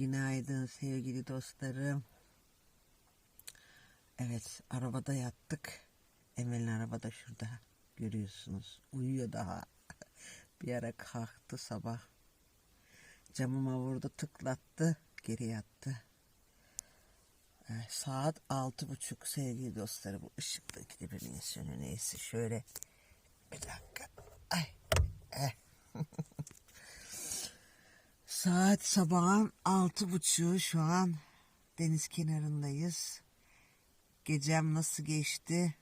Günaydın sevgili dostlarım. Evet arabada yattık. Emel'in arabada şurada. Görüyorsunuz. Uyuyor daha. Bir ara kalktı sabah. Camıma vurdu tıklattı. Geri yattı. Ee, saat altı buçuk sevgili dostlarım. Bu ışıktaki de bir sönü neyse. Şöyle bir dakika. Ay. Eh. Saat sabahın altı buçuğu şu an deniz kenarındayız. Gecem nasıl geçti?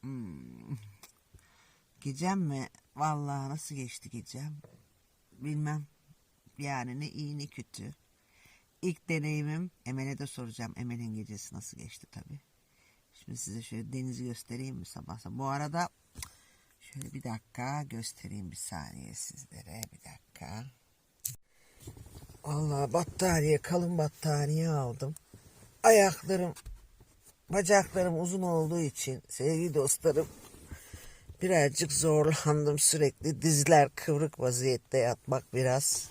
Hmm. Gecem mi? Vallahi nasıl geçti gecem? Bilmem. Yani ne iyi ne kötü. İlk deneyimim Emel'e de soracağım. Emel'in gecesi nasıl geçti tabii. Şimdi size şöyle denizi göstereyim mi sabah sabah. Bu arada şöyle bir dakika göstereyim bir saniye sizlere. Bir dakika. Vallahi battaniye, kalın battaniye aldım. Ayaklarım, bacaklarım uzun olduğu için sevgili dostlarım birazcık zorlandım sürekli. Dizler kıvrık vaziyette yatmak biraz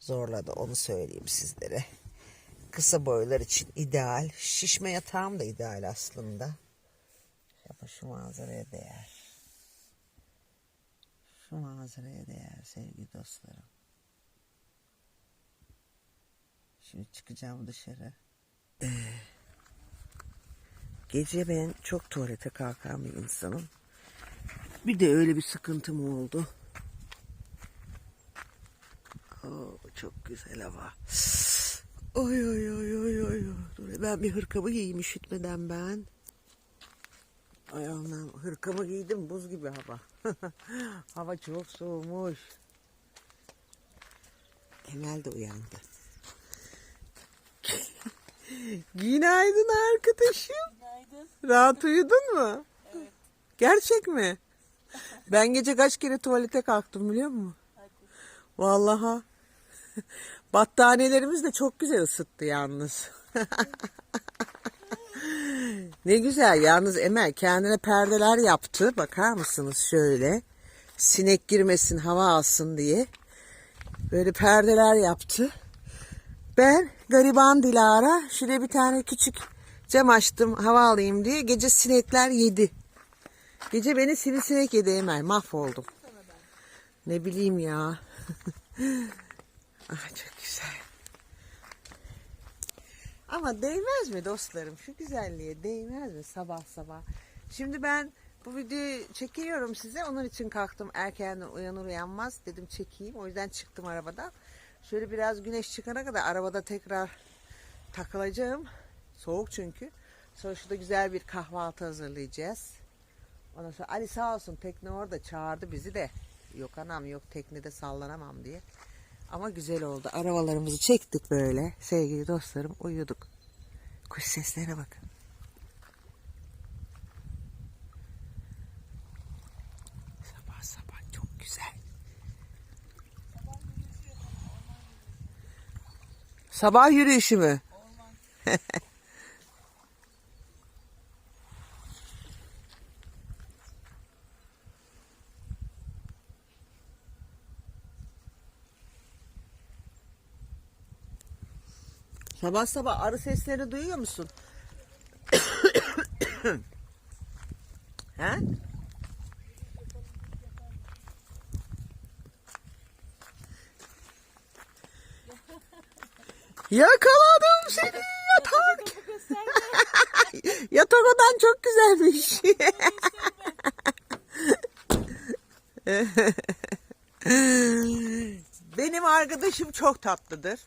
zorladı onu söyleyeyim sizlere. Kısa boylar için ideal. Şişme yatağım da ideal aslında. Ama şu manzaraya değer. Şu manzaraya değer sevgili dostlarım. Şimdi çıkacağım dışarı. Ee, gece ben çok tuvalete kalkan bir insanım. Bir de öyle bir sıkıntım oldu. Oo, çok güzel hava. Oy oy oy oy oy. Dur, ben bir hırkamı giyeyim üşütmeden ben. Ay Allah'ım hırkamı giydim buz gibi hava. hava çok soğumuş. Emel de uyandı. Günaydın arkadaşım. Günaydın. Rahat uyudun mu? Gerçek mi? Ben gece kaç kere tuvalete kalktım biliyor musun? Vallahi. Battaniyelerimiz de çok güzel ısıttı yalnız. ne güzel yalnız Emel kendine perdeler yaptı. Bakar mısınız şöyle. Sinek girmesin hava alsın diye. Böyle perdeler yaptı. Ben gariban Dilara şuraya bir tane küçük cam açtım hava alayım diye. Gece sinekler yedi. Gece beni sivrisinek yedi Emel. Mahvoldum. Ne bileyim ya. ah çok güzel. Ama değmez mi dostlarım? Şu güzelliğe değmez mi sabah sabah? Şimdi ben bu videoyu çekiyorum size. Onun için kalktım erkenden uyanır uyanmaz. Dedim çekeyim. O yüzden çıktım arabadan. Şöyle biraz güneş çıkana kadar arabada tekrar takılacağım. Soğuk çünkü. Sonra şurada güzel bir kahvaltı hazırlayacağız. Ondan sonra Ali sağ olsun tekne orada çağırdı bizi de. Yok anam yok teknede sallanamam diye. Ama güzel oldu. Arabalarımızı çektik böyle. Sevgili dostlarım uyuduk. Kuş seslerine bakın. Sabah sabah çok güzel. Sabah yürüyüşü mü? Sabah sabah arı seslerini duyuyor musun? He? Yakaladım seni yatak. yatak odan çok güzelmiş. Benim arkadaşım çok tatlıdır.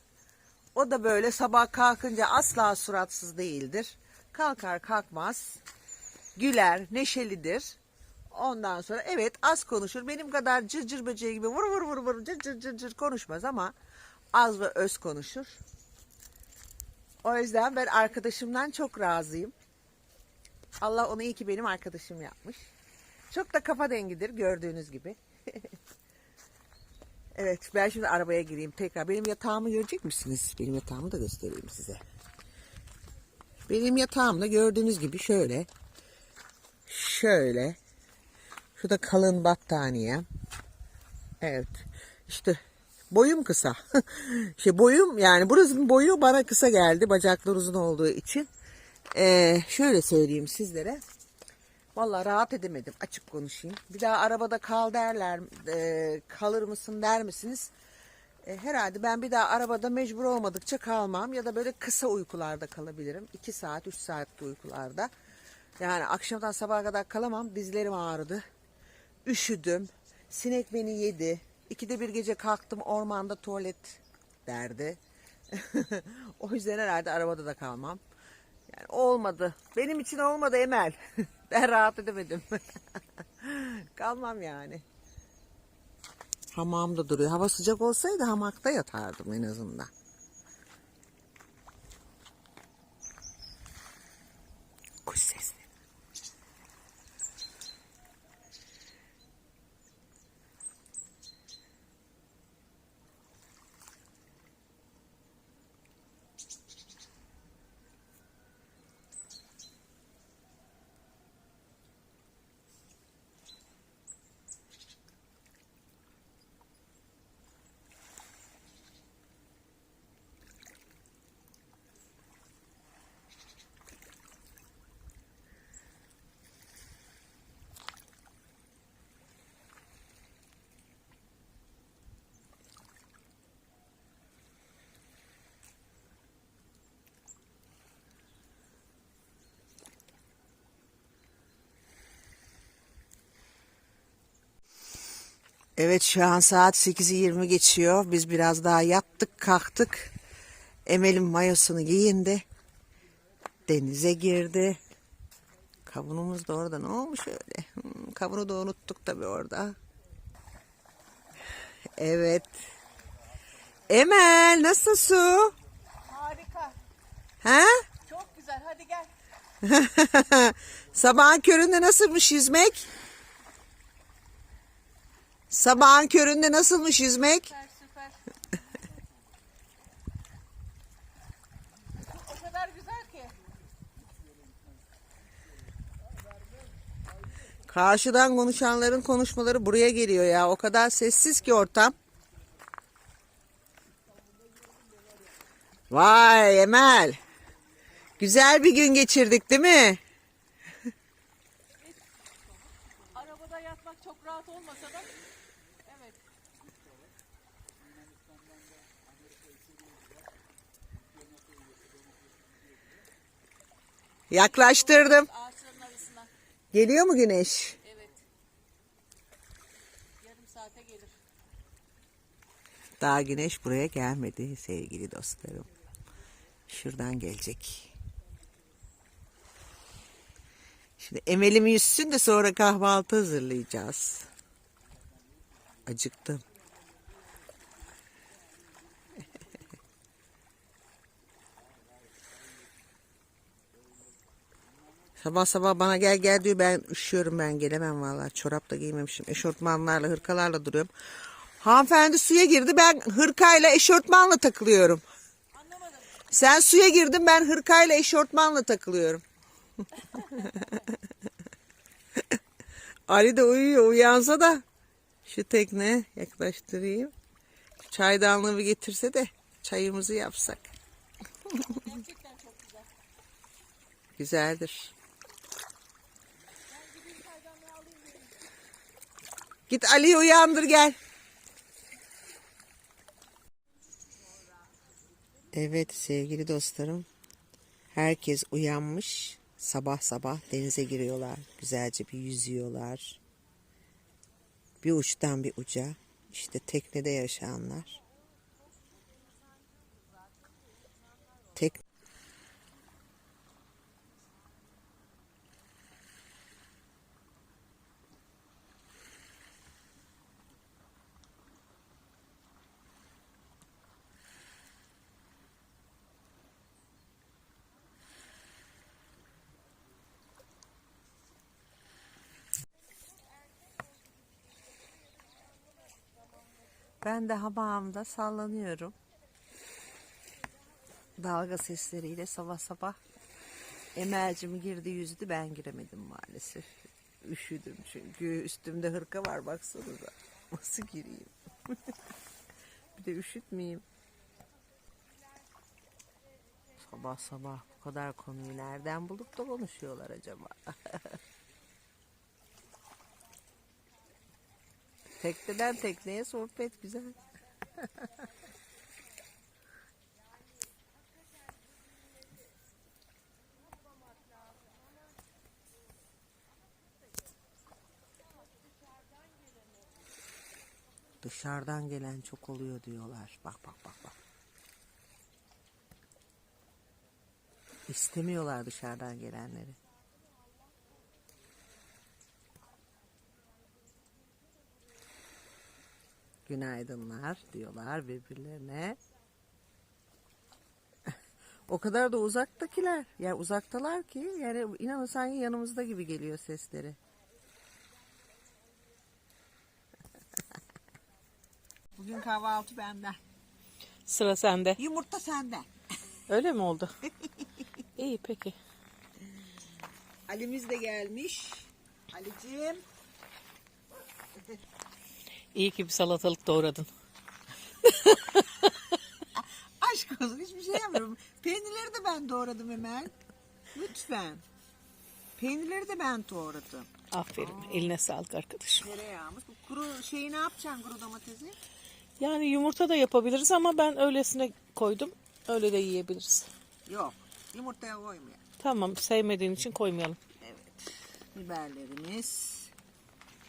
O da böyle sabah kalkınca asla suratsız değildir. Kalkar kalkmaz. Güler, neşelidir. Ondan sonra evet az konuşur. Benim kadar cır cır böceği gibi vur vur vur vur cır cır cır cır konuşmaz ama az ve öz konuşur. O yüzden ben arkadaşımdan çok razıyım. Allah onu iyi ki benim arkadaşım yapmış. Çok da kafa dengidir gördüğünüz gibi. Evet ben şimdi arabaya gireyim tekrar. Benim yatağımı görecek misiniz? Benim yatağımı da göstereyim size. Benim yatağım da gördüğünüz gibi şöyle. Şöyle. Şurada kalın battaniye. Evet. İşte boyum kısa. şey boyum yani burasının boyu bana kısa geldi bacaklar uzun olduğu için. Ee, şöyle söyleyeyim sizlere. Vallahi rahat edemedim açık konuşayım. Bir daha arabada kal derler, e, kalır mısın der misiniz? E, herhalde ben bir daha arabada mecbur olmadıkça kalmam ya da böyle kısa uykularda kalabilirim. 2 saat, 3 saatli uykularda. Yani akşamdan sabaha kadar kalamam. Dizlerim ağrıdı. Üşüdüm. Sinek beni yedi. İkide bir gece kalktım ormanda tuvalet derdi. o yüzden herhalde arabada da kalmam. Yani olmadı. Benim için olmadı Emel. ben rahat edemedim. kalmam yani. Hamamda duruyor. Hava sıcak olsaydı hamakta yatardım en azından. Kuş sesleri. Evet şu an saat 8'i 20 geçiyor. Biz biraz daha yattık kalktık. Emel'in mayosunu giyindi. Denize girdi. Kavunumuz da orada ne olmuş öyle? Hmm, kavunu da unuttuk tabii orada. Evet. Emel nasıl su? Harika. Ha? Çok güzel. Hadi gel. Sabahın köründe nasılmış yüzmek? Sabahın köründe nasılmış yüzmek? Süper süper. o kadar güzel ki. Karşıdan konuşanların konuşmaları buraya geliyor ya. O kadar sessiz ki ortam. Vay Emel. Güzel bir gün geçirdik değil mi? Arabada yatmak çok rahat olmasa da Yaklaştırdım. Ağaçların arasına. Geliyor mu güneş? Evet. Yarım saate gelir. Daha güneş buraya gelmedi sevgili dostlarım. Şuradan gelecek. Şimdi Emel'im yüzsün de sonra kahvaltı hazırlayacağız. Acıktım. Sabah sabah bana gel gel diyor ben üşüyorum ben gelemem vallahi çorap da giymemişim eşortmanlarla hırkalarla duruyorum. Hanımefendi suya girdi ben hırkayla eşortmanla takılıyorum. Anlamadım. Sen suya girdin ben hırkayla eşortmanla takılıyorum. Ali de uyuyor uyansa da şu tekne yaklaştırayım. Çaydanlığı bir getirse de çayımızı yapsak. Gerçekten çok güzel. Güzeldir. Git Ali'yi uyandır gel. Evet sevgili dostlarım. Herkes uyanmış. Sabah sabah denize giriyorlar. Güzelce bir yüzüyorlar. Bir uçtan bir uca. İşte teknede yaşayanlar. Tek Ben de hamamda sallanıyorum. Dalga sesleriyle sabah sabah Emel'cim girdi yüzdü ben giremedim maalesef. Üşüdüm çünkü üstümde hırka var baksanıza. Nasıl gireyim? Bir de üşütmeyeyim. Sabah sabah bu kadar konuyu nereden bulup da konuşuyorlar acaba? Tekneden tekneye sohbet güzel. Dışarıdan gelen çok oluyor diyorlar. Bak bak bak bak. İstemiyorlar dışarıdan gelenleri. Günaydınlar diyorlar birbirlerine. O kadar da uzaktakiler. Yani uzaktalar ki yani inanın sanki yanımızda gibi geliyor sesleri. Bugün kahvaltı benden. Sıra sende. Yumurta senden. Öyle mi oldu? İyi peki. Ali'miz de gelmiş. Ali'ciğim. İyi ki bir salatalık doğradın. Aşk olsun hiçbir şey yapmıyorum. Peynirleri de ben doğradım hemen. Lütfen. Peynirleri de ben doğradım. Aferin. Eline sağlık arkadaşım. Tereyağımız. Bu kuru şeyi ne yapacaksın kuru domatesi? Yani yumurta da yapabiliriz ama ben öylesine koydum. Öyle de yiyebiliriz. Yok. Yumurtaya koymuyor. Tamam sevmediğin için koymayalım. Evet. Biberlerimiz.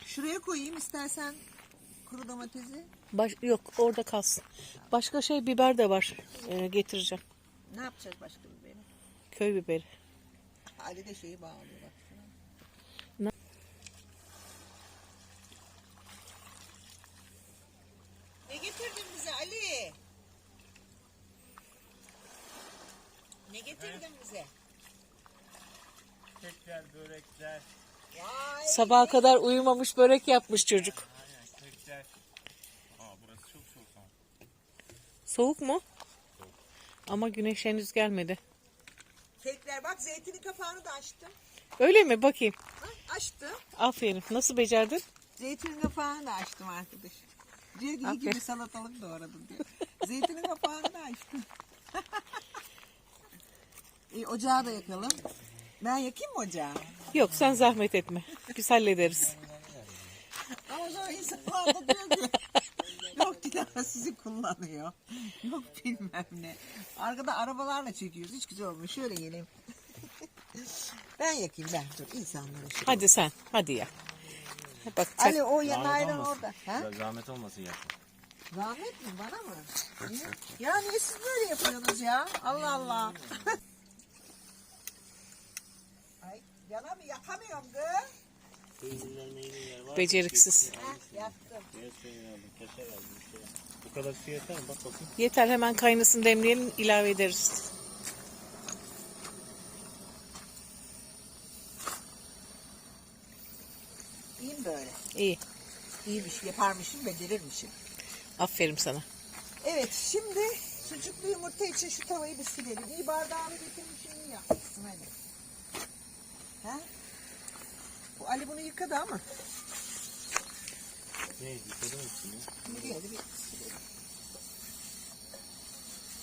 Şuraya koyayım istersen kuru domatesi. Baş, yok orada kalsın. Başka şey biber de var. Ee, getireceğim. Ne yapacağız başka biberi? Köy biberi. Ali de şeyi bağlıyor bak. şuna. Ne? Ne getirdin bize Ali? Ne getirdin bize? Kekler, börekler, Vay. Sabaha kadar uyumamış börek yapmış çocuk. aynen kekler. Aa burası çok soğuk ama. Soğuk mu? Ama güneş henüz gelmedi. Kekler bak zeytinin kapağını da açtım. Öyle mi? Bakayım. Ha, açtım. Aferin. Nasıl becerdin? Zeytinin kapağını da açtım arkadaş. Diyor ki iyi Aferin. gibi salatalık doğradım diyor. Zeytinin kapağını da açtım. İyi, ocağı da yakalım. Ben yakayım mı ocağı? Yok sen zahmet etme. Biz hallederiz. Ama sonra insanlar da diyor ki Dilara sizi kullanıyor. Yok bilmem ne. Arkada arabalarla çekiyoruz. Hiç güzel olmuyor. Şöyle geleyim. ben yakayım ben. Dur insanlara şey. Hadi sen. Hadi ya. Bak sen- Ali o yan ayran orada. Ha? Ya Zahmet olmasın ya. Zahmet mi bana mı? Niye? Ya niye siz böyle yapıyorsunuz ya? Allah Allah. Ay yana mı yakamıyorum kız? Beceriksiz. Bu kadar şey yeter mi? Bak bakayım. Yeter hemen kaynasın demleyelim ilave ederiz. İyi mi böyle? İyi. İyi bir şey yaparmışım, becerirmişim. Aferin sana. Evet, şimdi sucuklu yumurta için şu tavayı bir silelim. İyi bardağını getirmişim, iyi yapmışsın hadi. Ha? Bu Ali bunu yıkadı ama. Ne? Yıkadın mı içini? Şimdi hadi bir.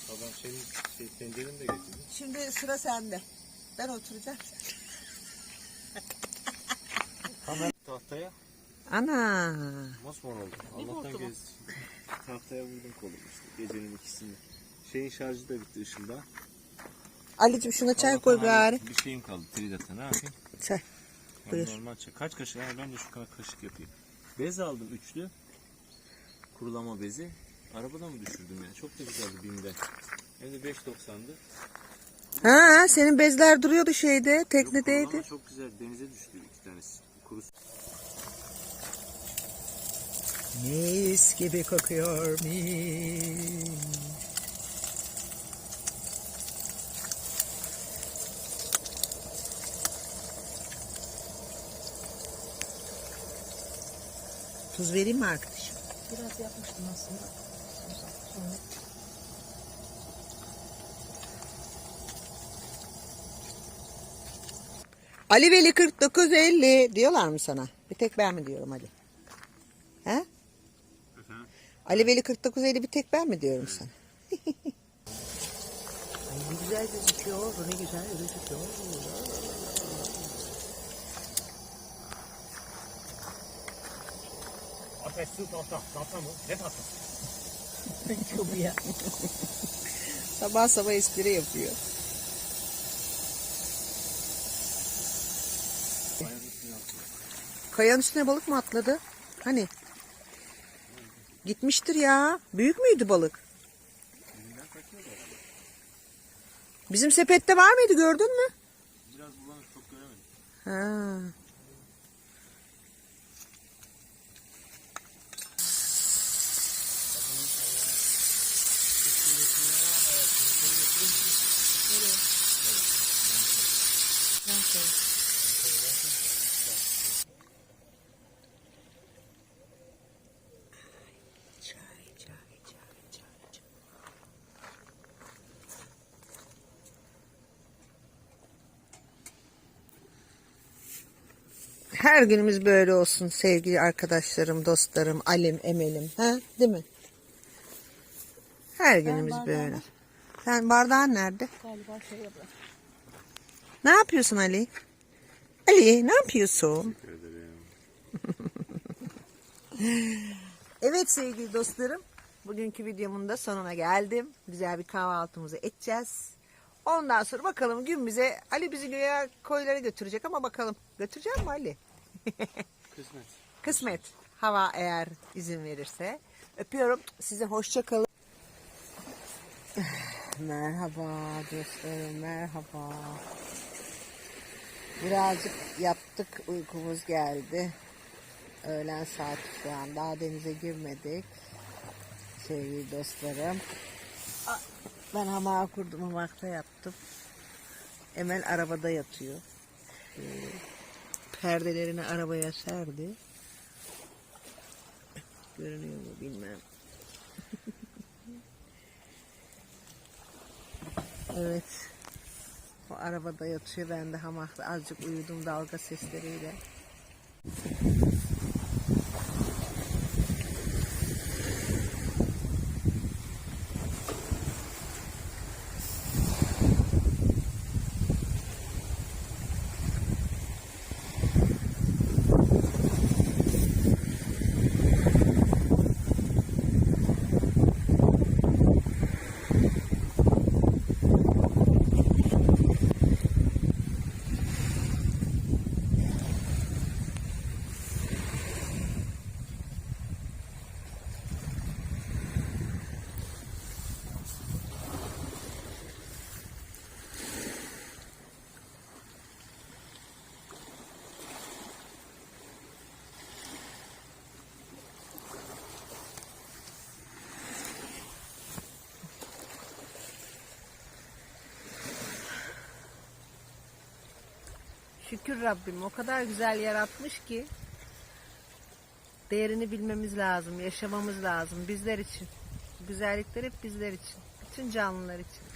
Babam senin şey, tencereni de getirdi. Şimdi sıra sende. Ben oturacağım. Hemen tahtaya Ana. mosmor oldu. Allah'tan gez. Tahtaya vurdum kolumu işte gecenin ikisini. Şeyin şarjı da bitti ışında. Ali'cim şuna çay koy hani gari. Bir şeyim kaldı Tridat'a ne yapayım? Çay. Buyur. normal çay. Kaç kaşık? Ha, ben de şu kadar kaşık yapayım. Bez aldım üçlü. Kurulama bezi. Arabada mı düşürdüm yani? Çok da güzeldi BİM'de. Hem de 5.90'dı. Ha, senin bezler duruyordu şeyde, teknedeydi. çok güzel. Denize düştü iki tanesi. Kuru Mis gibi kokuyor mis. Tuz vereyim mi arkadaşım? Biraz yapmıştım aslında. Ali Veli 4950 diyorlar mı sana? Bir tek ben mi diyorum Ali? He? Efendim? Ali Veli 4950 bir tek ben mi diyorum sana? Ay ne güzel gözüküyor. Ne güzel gözüküyor. Ateş su tahta. Tahta mı? Ne tahtası? Çok ya. sabah sabah espri yapıyor. Kayanın üstüne balık mı atladı? Hani? Gitmiştir ya. Büyük müydü balık? Bizim sepette var mıydı gördün mü? Biraz bulanık çok göremedim. Ha. Çay, çay, çay, çay, çay. Her günümüz böyle olsun sevgili arkadaşlarım, dostlarım, Alim, Emel'im. Ha? Değil mi? Her günümüz böyle. Sen bardağın nerede? Galiba şey yapıyor. Ne yapıyorsun Ali? Ali ne yapıyorsun? evet sevgili dostlarım. Bugünkü videomun da sonuna geldim. Güzel bir kahvaltımızı edeceğiz. Ondan sonra bakalım gün bize Ali bizi göğe koylara götürecek ama bakalım. Götürecek mi Ali? Kısmet. Kısmet. Hava eğer izin verirse. Öpüyorum. Size hoşça kalın. Merhaba dostlarım, merhaba. Birazcık yaptık, uykumuz geldi. Öğlen saati şu an, daha denize girmedik. Sevgili dostlarım. Ben hamağa kurdum, hamakta yattım. Emel arabada yatıyor. Ee, perdelerini arabaya serdi. Görünüyor mu bilmem. evet. O arabada yatıyor. Ben de hamakta azıcık uyudum dalga sesleriyle. Şükür Rabbim o kadar güzel yaratmış ki değerini bilmemiz lazım, yaşamamız lazım bizler için. Güzellikler hep bizler için. Bütün canlılar için.